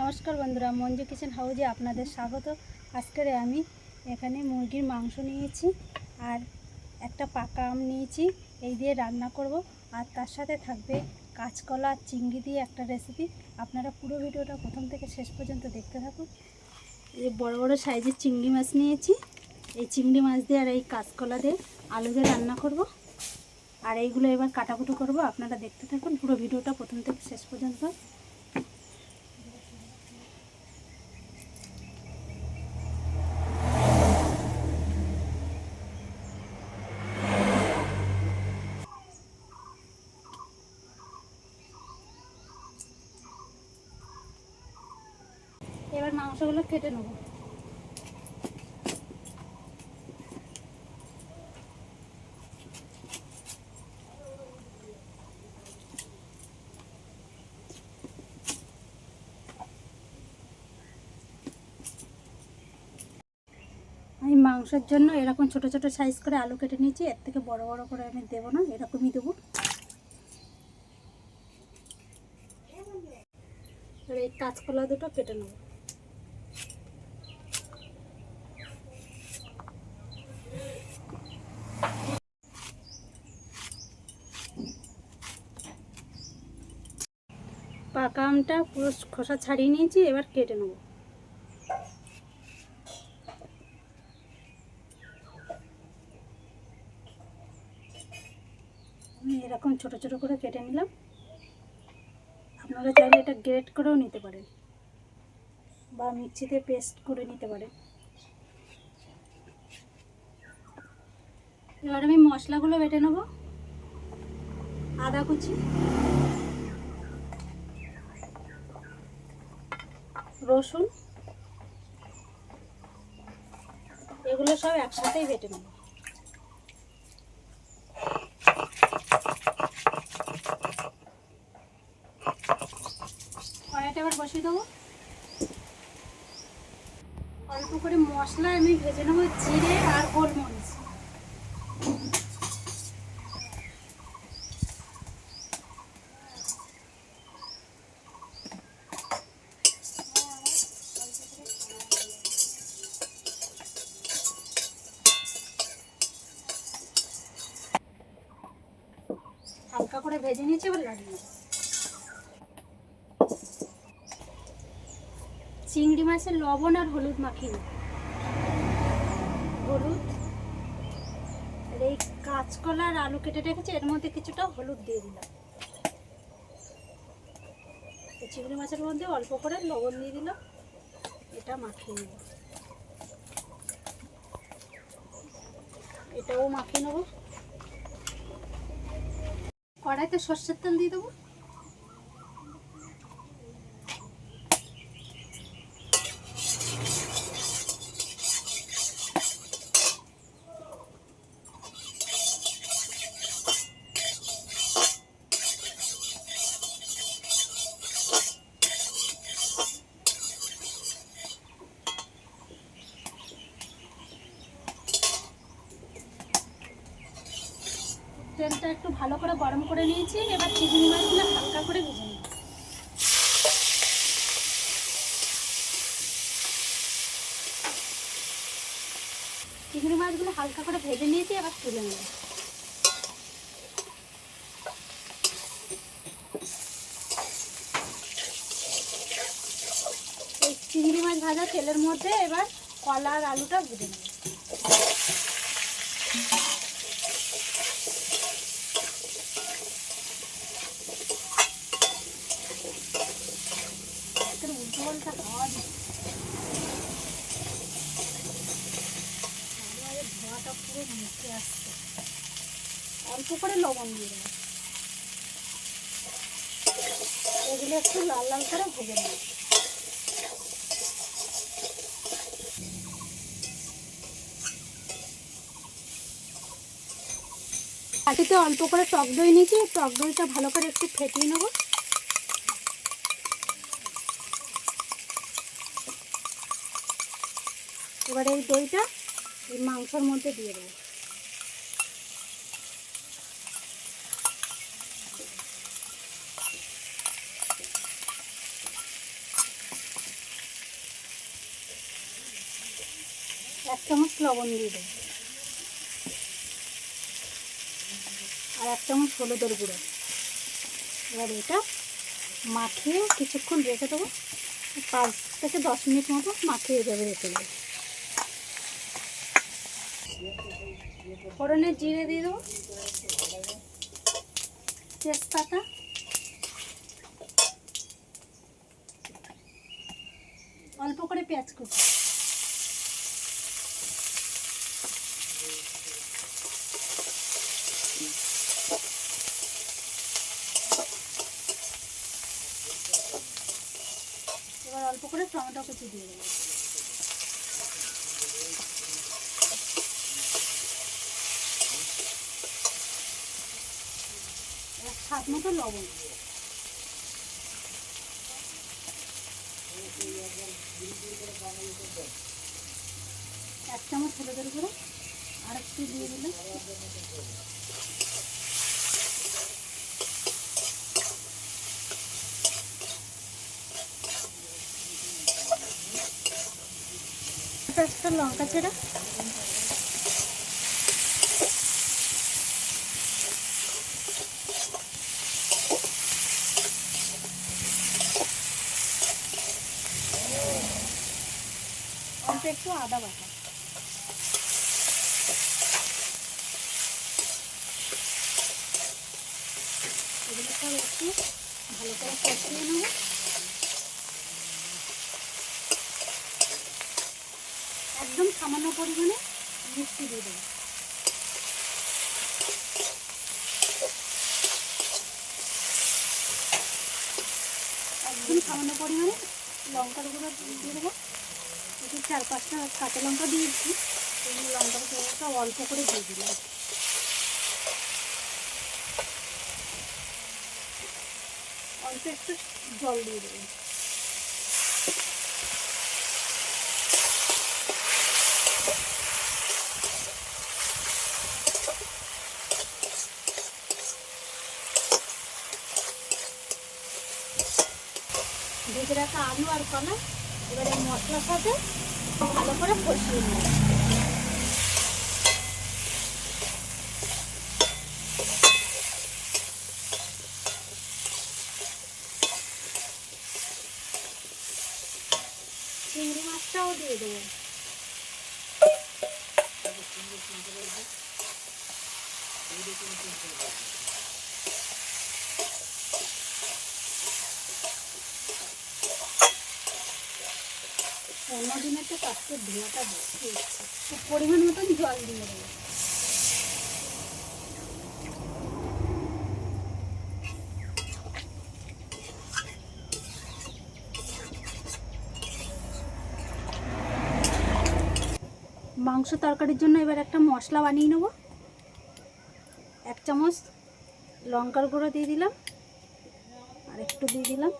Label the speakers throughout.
Speaker 1: নমস্কার বন্ধুরা, মঞ্জু কিচেন হাউজে আপনাদের স্বাগত। আজকের আমি এখানে মুরগির মাংস নিয়েছি আর একটা পাকা আম নিয়েছি, এই দিয়ে রান্না করব। আর তার সাথে থাকবে কাঁচকলা আর চিংড়ি দিয়ে একটা রেসিপি আপনারা পুরো ভিডিওটা প্রথম থেকে শেষ পর্যন্ত দেখতে থাকুন। এই বড় বড় সাইজের চিংড়ি মাছ নিয়েছি। এই চিংড়ি মাছ দিয়ে আর এই কাঁচকলা দিয়ে আলু দিয়ে রান্না করব। আর এইগুলো এবার কাটাকুটো করব। আপনারা দেখতে থাকুন পুরো ভিডিওটা প্রথম থেকে শেষ পর্যন্ত এবার মাংসগুলো কেটে নেব। আমি মাংসের জন্য এরকম ছোট ছোট সাইজ করে আলু কেটে নিয়েছি, এর থেকে বড় বড় করে আমি দেবো না, এরকমই দেবো। আর এই কাঁচকলা দুটো কেটে নেব। পাকা আমটা পুরো খোসা ছাড়িয়ে নিয়েছি, এবার কেটে নেব। এরকম ছোট ছোট করে কেটে নিলাম। আপনারা চাইলে এটা গ্রেট করেও নিতে পারেন বা মিক্সিতে পেস্ট করে নিতে পারেন। এবার আমি মশলাগুলো বেটে নেব। আদা কুচি। রসুন। এগুলো সব একসাথেই বেটে নেব। কড়াইটা এবার বসিয়ে দেবো। অল্প করে মশলা আমি ভেজে নেব জিরে আর গোলমরিচ হালকা করে ভেজে নিয়েছি এবার লাগিয়ে নেব চিংড়ি মাছের লবণ আর হলুদ মাখিয়ে হলুদ আর এই কাঁচকলা আর আলু কেটে রেখেছি, এর মধ্যে কিছুটা হলুদ দিয়ে দিলাম। চিংড়ি মাছের মধ্যে অল্প করে লবণ দিয়ে দিলাম, এটা মাখিয়ে নেব। এটাও মাখিয়ে নেব। কড়াইতে সর্ষের তেল দিয়ে দেবো। তেলটা একটু ভালো করে গরম করে নিয়েছি, এবার চিংড়ি মাছগুলো হালকা করে ভেজে নিই চিংড়ি মাছগুলো হালকা করে ভেজে নিয়েছি, এবার তুলে নেব। চিংড়ি মাছ ভাজা তেলের মধ্যে এবার কলা আর আলুটা ভেজে নেব। বাটিতে অল্প করে টক দই নিয়েছি, টক দইটা ভালো করে একটু ফেটিয়ে নেব। এবারে এই দইটা এই মাংসর মধ্যে দিয়ে দেবো। এক চামচ লবণ দিয়ে দেবো। আর এক চামচ হলুদের গুঁড়ো। এবার এটা মাখিয়ে কিছুক্ষণ রেখে দেবো। পাঁচ থেকে দশ মিনিট মতো মাখিয়ে যাবে রেখে দেবো। ফোড়নে জিরে দিয়ে দেবো। তেজপাতা। অল্প করে পেঁয়াজ কুচি। টমেটো কুচি দিয়ে দেবো স্বাদ মতো লবণ এক চামচ হলুদের গুঁড়ো আর একটু দিয়ে দিলাম। একটা লঙ্কা ছেড়া। একটু আদা বাটা এগুলো সব একটু ভালো করে কষিয়ে নেব একদম সামান্য পরিমাণে মিষ্টি দিয়ে দেবো। একদম সামান্য পরিমাণে লঙ্কার গুঁড়ো দিয়ে দেবো। একটু চার পাঁচটা কাঁচা লঙ্কা দিয়েছি এই লঙ্কার গুঁড়োটা অল্প করে দিয়ে দিলাম। অল্প একটু জল দিয়ে দেবো ভেজে রাখা আলু আর কলা এবার মশলার সাথে ভালো করে কষিয়ে নেব। চিংড়ি মাছটাও দিয়ে দেবো। অন্য দিনের তো কাজকে ধোয়াটা বেশি হচ্ছে তো পরিমাণ মতন জল দিয়ে দেবো। মাংস তরকারির জন্য এবার একটা মশলা বানিয়ে নেব। এক চামচ লঙ্কার গুঁড়ো দিয়ে দিলাম। আর একটু দিয়ে দিলাম।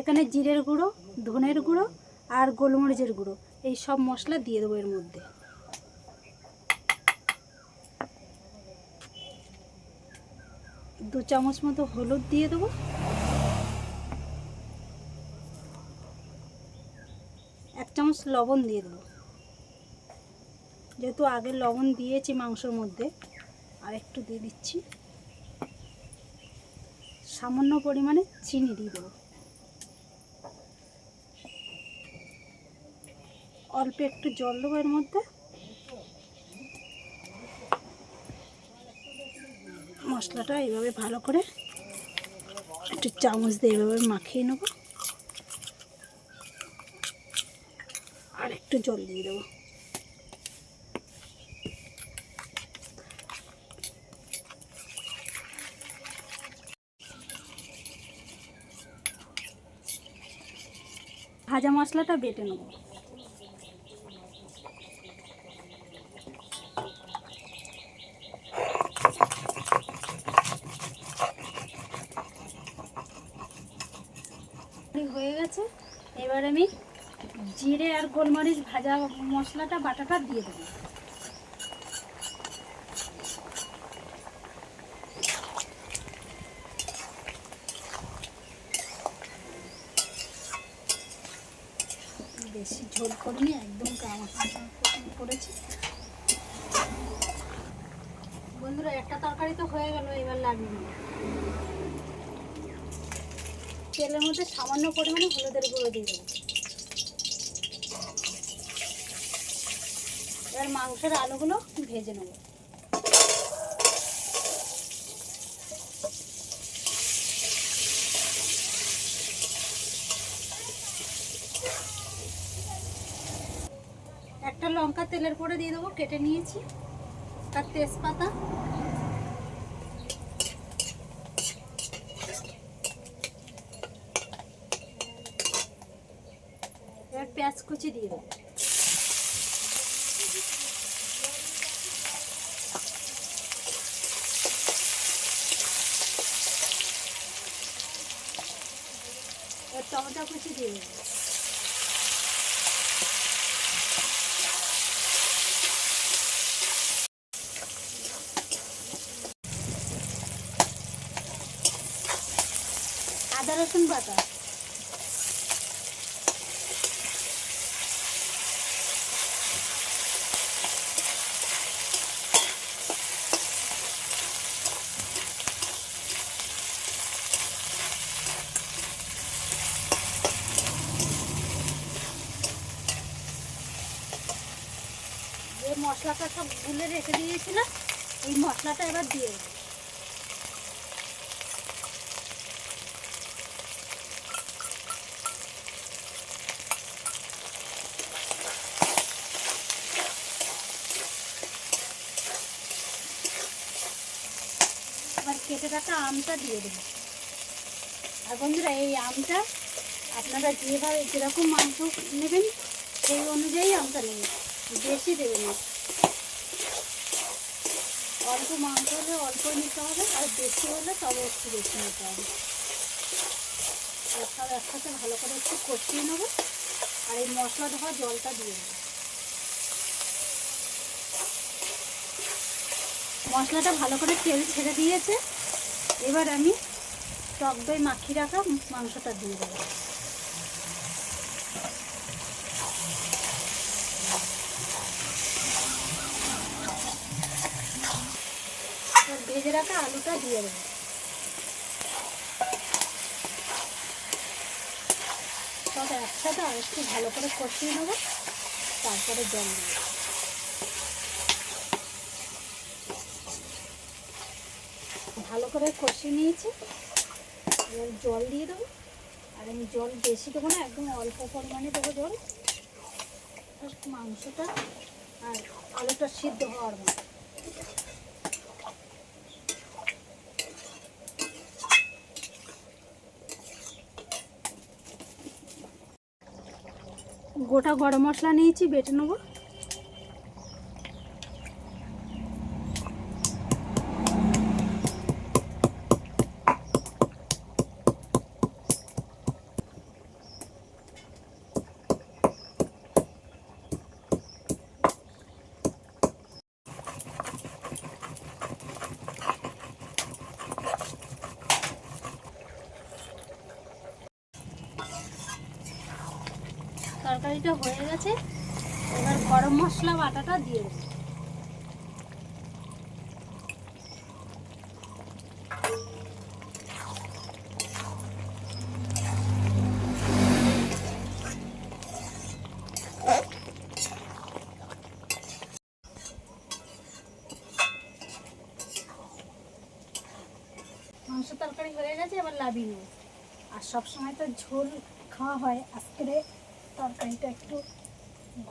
Speaker 1: এখানে জিরের গুঁড়ো, ধনের গুঁড়ো আর গোলমরিচের গুঁড়ো। এই সব মশলা দিয়ে দেবো এর মধ্যে। দু চামচ মতো হলুদ দিয়ে দেবো। এক চামচ লবণ দিয়ে দেবো। যেহেতু আগে লবণ দিয়েছি মাংসর মধ্যে, আর একটু দিয়ে দিচ্ছি। সামান্য পরিমাণে চিনি দিয়ে দেবো। অল্প একটু জল দেবো এর মধ্যে। মশলাটা এইভাবে ভালো করে একটু চামচ দিয়ে এইভাবে মাখিয়ে নেব। আর একটু জল দিয়ে দেবো। ভাজা মশলাটা বেটে নেব হয়ে গেছে এবার আমি জিরে আর গোলমরিচ, ভাজা মশলাটা, বাটাটা দিয়ে দেবো। বেশি ঝোল করিনি, একদম করেছি। বন্ধুরা, একটা তরকারি তো হয়ে গেল, এবার লাগিয়ে নেব তেলের মধ্যে সামান্য পরিমাণে হলুদের গুঁড়ো দিয়ে দেবো। এবার মাংসের আলুগুলো ভেজে নেব। একটা লঙ্কা তেলের পরে দিয়ে দেবো, কেটে নিয়েছি। তার তেজপাতা। এবার পেঁয়াজ কুচি দিয়ে দেবো এবার টমেটো কুচি দিয়ে দেবো। আদা রসুন বাটা। মশলাটা সব গুলে রেখে দিয়েছিলাম। এই মশলাটা এবার দিয়ে দেবো। আমটা দিয়ে দেবো। আর বন্ধুরা, এই আমটা আপনারা যেভাবে যেরকম মাংস নেবেন, সেই অনুযায়ী আমটা নেবেন। বেশি দেবেন না। মাংস হলে অল্প নিতে হবে, আর বেশি হলে তবে একটু বেশি নিতে হবে। সব একসাথে ভালো করে একটু কষিয়ে নেব, আর এই মশলা ধোয়া জলটা দিয়ে দেবো। মশলাটা ভালো করে তেল ছেড়ে দিয়েছে, এবার আমি টক দই মাখিয়ে রাখা মাংসটা দিয়ে দেবো এবার ভেজে রাখা আলুটা দিয়ে দেবো। সব একসাথে আর একটু ভালো করে কষিয়ে নেব, তারপরে জল দেবো। ভালো করে কষিয়ে নিয়েছি, এবার জল দিয়ে দেবো। আর আমি জল বেশি দেবো না, একদম অল্প পরিমাণে দেবো জল। মাংসটা আর আলুটা সিদ্ধ হওয়ার মতো। গোটা গরম মশলা নিয়েছি বেটে নেব। তরকারিটা হয়ে গেছে। এবার গরম মশলা বাটাটা দিয়ে দেবো। তরকারি হয়ে গেছে, এবার লাভিয়ে আর সব সময় তো ঝোল খাওয়া হয় আজকের তরকারিটা একটু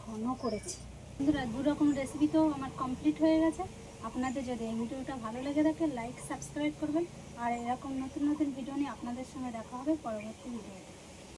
Speaker 1: ঘন করেছি। বন্ধুরা দু রকম রেসিপি তো আমার কমপ্লিট হয়ে গেছে। আপনাদের যদি এই ভিডিওটা ভালো লেগে থাকে লাইক সাবস্ক্রাইব করবেন। আর এরকম নতুন নতুন ভিডিও নিয়ে আপনাদের সঙ্গে দেখা হবে পরবর্তী ভিডিওতে